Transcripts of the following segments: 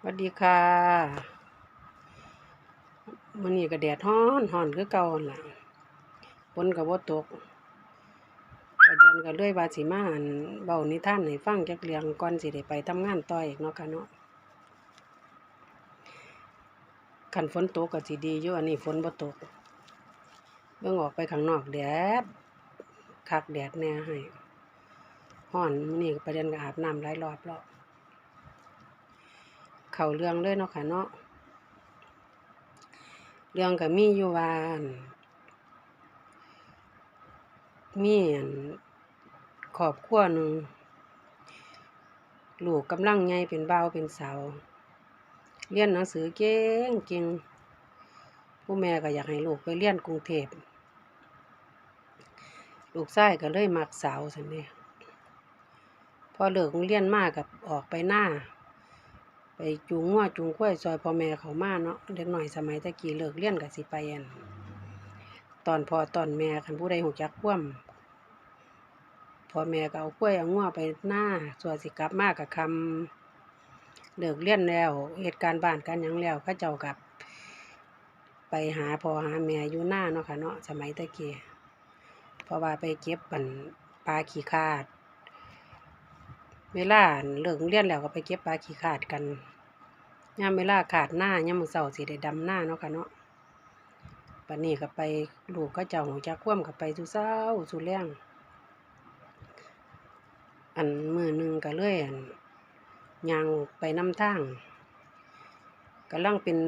สวัสดีค่ะมื้อนี้ก็แดดร้อนร้อนคือเก่าล่ะฝนก็บ่ตกประเดือนก็เลื่อยว่าสิมาอั่นเว้านิทานให้ฟังจักเรื่องก่อนสิได้ไปทำงานต่ออีกเนาะค่ะเนาะคันฝนตกก็สิดีอยู่อันนี้ฝนบ่ตกเบิ่งออกไปข้างนอกแดดคักแดดแน่ให้ร้อนมื้อนี้ประเดือนก็อาบน้ำหลายรอบแล้ว เขาเรื่องเลยเนาะค่ะเนาะเรื่องก็มีอยู่วันมีอั่นครอบครัวหนึ่งลูกกำลังใหญ่เป็นบ่าเป็นสาวเรียนหนังสือเก่งเก่งผู้แม่ก็อยากให้ลูกไปเรียนกรุงเทพลูกชายก็เลยมักสาวซั่นเด้พอเลิกโรงเรียนมาก็ออกไปหน้า ไปจูงงัวจูงควยซอยพ่อแม่เขามาเนาะเด็กหน่อยสมัยตะกี้เลิกเรียนก็สิไปอันตอนพอตอนแม่คันผู้ใดฮู้จักความพ่อแม่ก็เอาควยเอางัวไปหน้าส่วนสิกลับมาก็ค่ำเลิกเรียนแล้วเหตุการณ์บ้านการยังแล้วเขาเจ้ากับ ไปหาพ่อหาแม่อยู่หน้าเนาะค่ะเนาะสมัยตะกี้เพราะว่าไปเก็บอั่นปลาขี้คาด เวลาอั่นเลิกโรงเรียนแล้วก็ไปเก็บปลาขี้คาดกันยามเวลาขาดหน้ายามมื้อเช้าสิได้ดำหน้าเนาะค่ะเนาะบัดนี้ก็ไปลูกเขาเจ้าฮู้จักความก็ไปซุเช้าซุแลงอันมือหนึ่งก็เลยอั่นย่างไปน้ำทางกำลังเป็น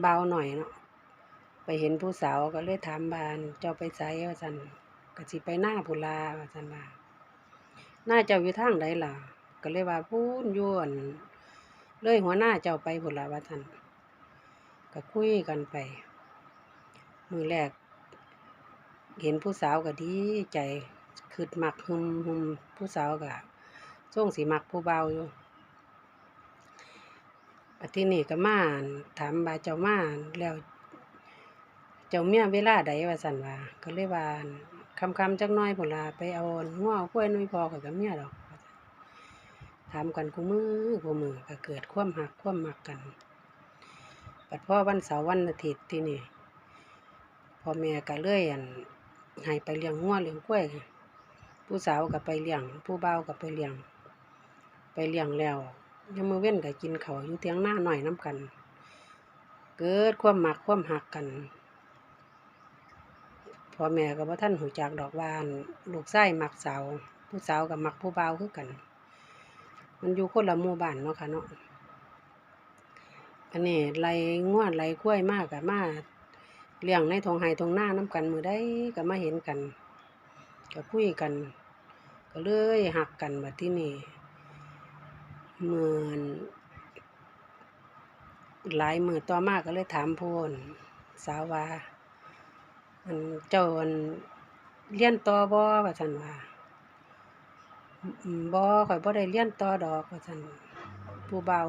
เบาวน้อยเนาะไปเห็นผู้สาวก็เลยถามว่านเจ้าไปไสว่าซั่นก็สิไปหน้าพุล่ะว่าซั่นว่าหน้าเจ้าอยู่ทางใดล่ะ ก็เลยว่าพูนยู่อั่นเลยหัวหน้าเจ้าไปพุ่นล่ะว่าซั่นก็คุยกันไป มือแรก เห็นผู้สาวก็ดีใจคิดมักหึมหึมผู้สาวก็ทรงสิมักผู้เบาอยู่ทีนี้ก็มานถามว่าเจ้ามาแล้ว เจ้าเมียเวลาใดว่าซั่นว่า ก็เลยว่าอั่นค่ำจักน่อยพุ่นล่ะไปเอาอั่นงัวเอาควยน้อยพอข้อยก็เมียดอกว่า ถามกันคุมื้อคุมื้อก็เกิดความรักความมักกันบัดพ่อวันเสาร์วันอาทิตย์ที่นี่พ่อแม่ก็เลยอันให้ไปเลี้ยงงัวเลี้ยงควยผู้สาวก็ไปเลี้ยง ผู้บ่าวก็ไปเลี้ยง ไปเลี้ยงแล้วยามมื้อเว้นก็กินเขาอยู่เถียงนาน้อยน้ำกัน เกิดความมักความรักกันพ่อแม่ก็บ่ทันรู้จักดอกวานลูกชายมักสาว ผู้สาวก็มักผู้บ่าวคือกัน มันอยู่คนละหมู่บ้านเนาะค่ะเนาะอันนี้ไล่งัวไล่ควยมาก็มาเลี้ยงในทุ่งไร่ทุ่งนาน้ำกันมือใดก็มาเห็นกันก็คุยกัน ก็เลยรักกันบัดทีนี้มื้อนหลายมือต่อมากก็เลยถามผู้อั่นสาวว่าอั่นเจ้าอันเรียนต่อบ่ว่าซั่นว่า บ่ข้อยบ่ได้เรียนต่อดอกว่าซั่นผู้บ่าว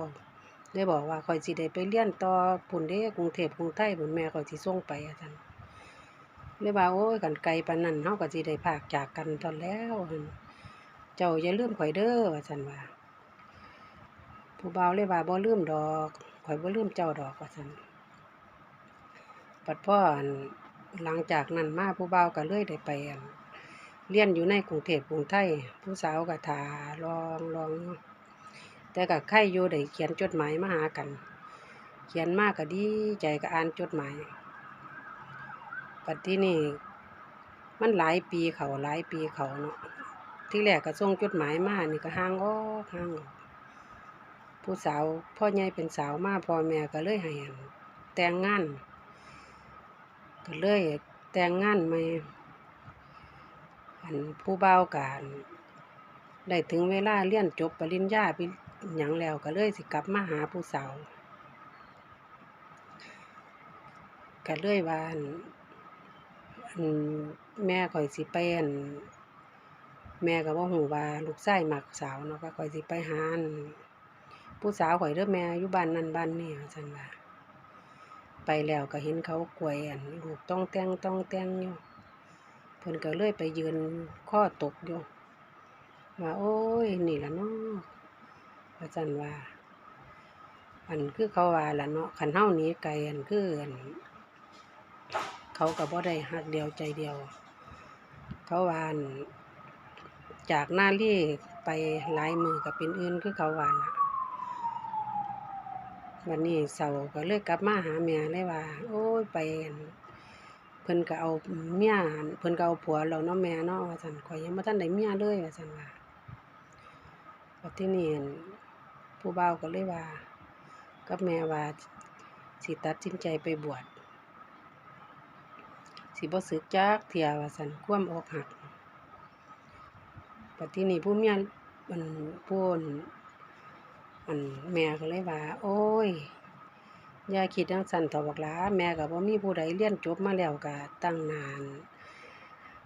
เลยบอกว่าข้อยสิได้ไปเรียนต่อพู้นเด้กรุงเทพกรุงไทยพู้นแม่ข้อยสิส่งไปว่าซั่นเลยว่าโอ๊ยคันไกลปานนั้นเราก็สิได้พากจากกันตั่นแล้วหั่นเจ้าอย่าลืมข้อยเด้อว่าซั่นว่าผู้บ่าวเลยว่าบ่ลืมดอกข้อยบ่ลืมเจ้าดอกว่าซั่นบัดพออั่นหลังจากนั้นมาผู้บ่าวก็เลยได้ไปอั่น เรียนอยู่ในกรุงเทพกรุงไทยผู้สาวก็ท่ารองรอง แต่ก็ใครอยู่ได้เขียนจดหมายมาหากัน เขียนมากก็ดีใจก็อ่านจดหมายบัดทีนี้มันหลายปีเขาหลายปีเขาเนาะที่แรกก็ส่งจดหมายมานี่ก็ห่างออกห่างออกผู้สาวพ่อใหญ่เป็นสาวมาพ่อแม่ก็เลยให้แต่งงานก็เลยแต่งงานใหม่ อันผู้เบ่ากันได้ถึงเวลาเรียนจบปริญญาปิหยังแล้วก็เลยสิกลับมาหาผู้สาวก็เลยว่าอั่นอั่นแม่ข้อยสิไปอันแม่ก็บ่รู้ว่าลูกชายมักสาวเนาะก็ข้อยสิไปหานผู้สาวข้อยเด้อแม่อยู่บ้านนั้นบ้านนี้ว่าซั่นว่าไปแล้วก็เห็นเขากวยอั่นลูกต้องแต่งต้องแต่งอยู่ พิ่นก็เลยไปยืนคอตกอยู่ว่าโอ๊ยนี่ละเนาะว่าซั่นว่า อันคือเขาว่าละเนาะคันเฮานี้ไกลอันคืออันเขาก็บ่ได้ฮักเดียวใจเดียว เขาว่านจากหน้าลีไปหลายมือก็เป็นอื่นคือเขาว่าน่ะวันนี้เสาก็เลยกลับมาหาแม่เลยว่า โอ้ยไปอั่น เพิ่นก็เอาเมียเพิ่นก็เอาผัวแล้วเนาะแม่เนาะว่าซั่นข่อยยังบ่ทันได้เมียเลยว่าซั่นว่าบัดทีนี้อั่นผู้บ่าวก็เลยว่า กับแม่ว่าสิตัดสินใจไปบวชสิบ่สึกจักเที่ยว่าซั่นความอกหักบัดทีนี้ผู้เมียอันผู้อั่นอันแม่ก็เลยว่า โอ้ย อย่าคิดจังซั่นเถาะบักหลาแม่ก็บ่มีผู้ใดเรียนจบมาแล้วก็ตั้งนาน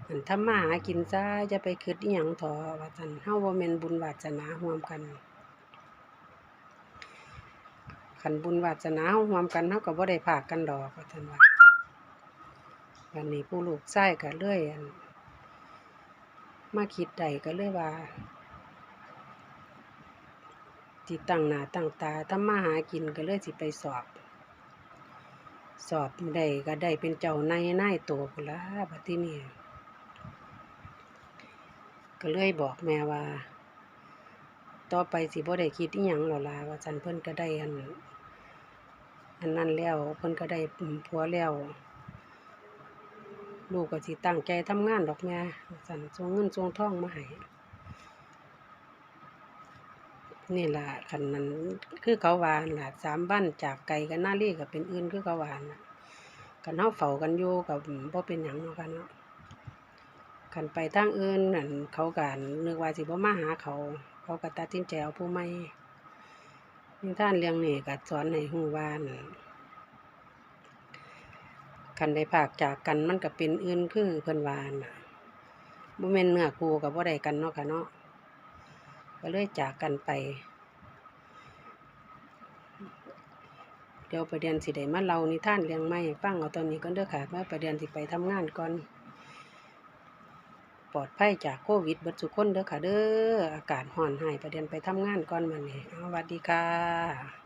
อันทำมาหากินซะอย่าไปคิดอิหยังถาะว่าซั่นเฮาบ่แม่นบุญวาสนาร่วมกันคันบุญวาสนาเฮาร่วมกันเฮาก็บ่ได้พากกันดอกว่าซั่นว่าบัดนี้ผู้ลูกชายก็เลยอันมาคิดได้ก็เลยว่าสิตั้งหน้าตั้งตาทำมาหากินก็เลยสิไปสอบ สอบได้ก็ได้เป็นเจ้านายนายโตพุ่นละบัดทีนี้ก็เลยบอกแม่ว่า ต่อไปสิบ่ได้คิดอิหยังแล้วล่ะว่าซั่นเพิ่นก็ได้อันอันนั้นแล้วเพิ่นก็ได้ผัวแล้ว ลูกก็สิตั้งใจทำงานดอกแม่จันส่งเงินส่งทองมาให้ นี่ล่ะคันนั้นคือเขาวานล่ะสามบ้านจากไกลกันหน้าลีก็เป็นอื่นคือเขาวาน่ะคันเฮาเฝ้ากันอยู่ก็บ่เป็นหยังเนาะค่ะเนาะคันไปทางอื่นนั่นเขาก็นึกว่าสิบ่มาหาเขา เขาก็ตัดสินใจเอาผู้ใหม่นิทานเรื่องนี้ก็สอนให้รู้ว่านคันได้พรากจากกันมันก็เป็นอื่นคือเพิ่นวาน่ะบ่แม่นเนื้อคู่ก็บ่ได้กันเนาะค่ะเนาะ ก็เลยจากกันไป เดี๋ยวประเด็นสิได้มาเรานิทานเรื่องใหม่ให้ฟังเอาตอนนี้ก็เด้อค่ะว่าประเด็นสิไปทำงานก่อน ปลอดภัยจากโควิดเบิดสุขคนเด้อค่ะเด้ออากาศห่อนหายประเด็นไปทำงานก่อนมันนี่สวัสดีค่ะ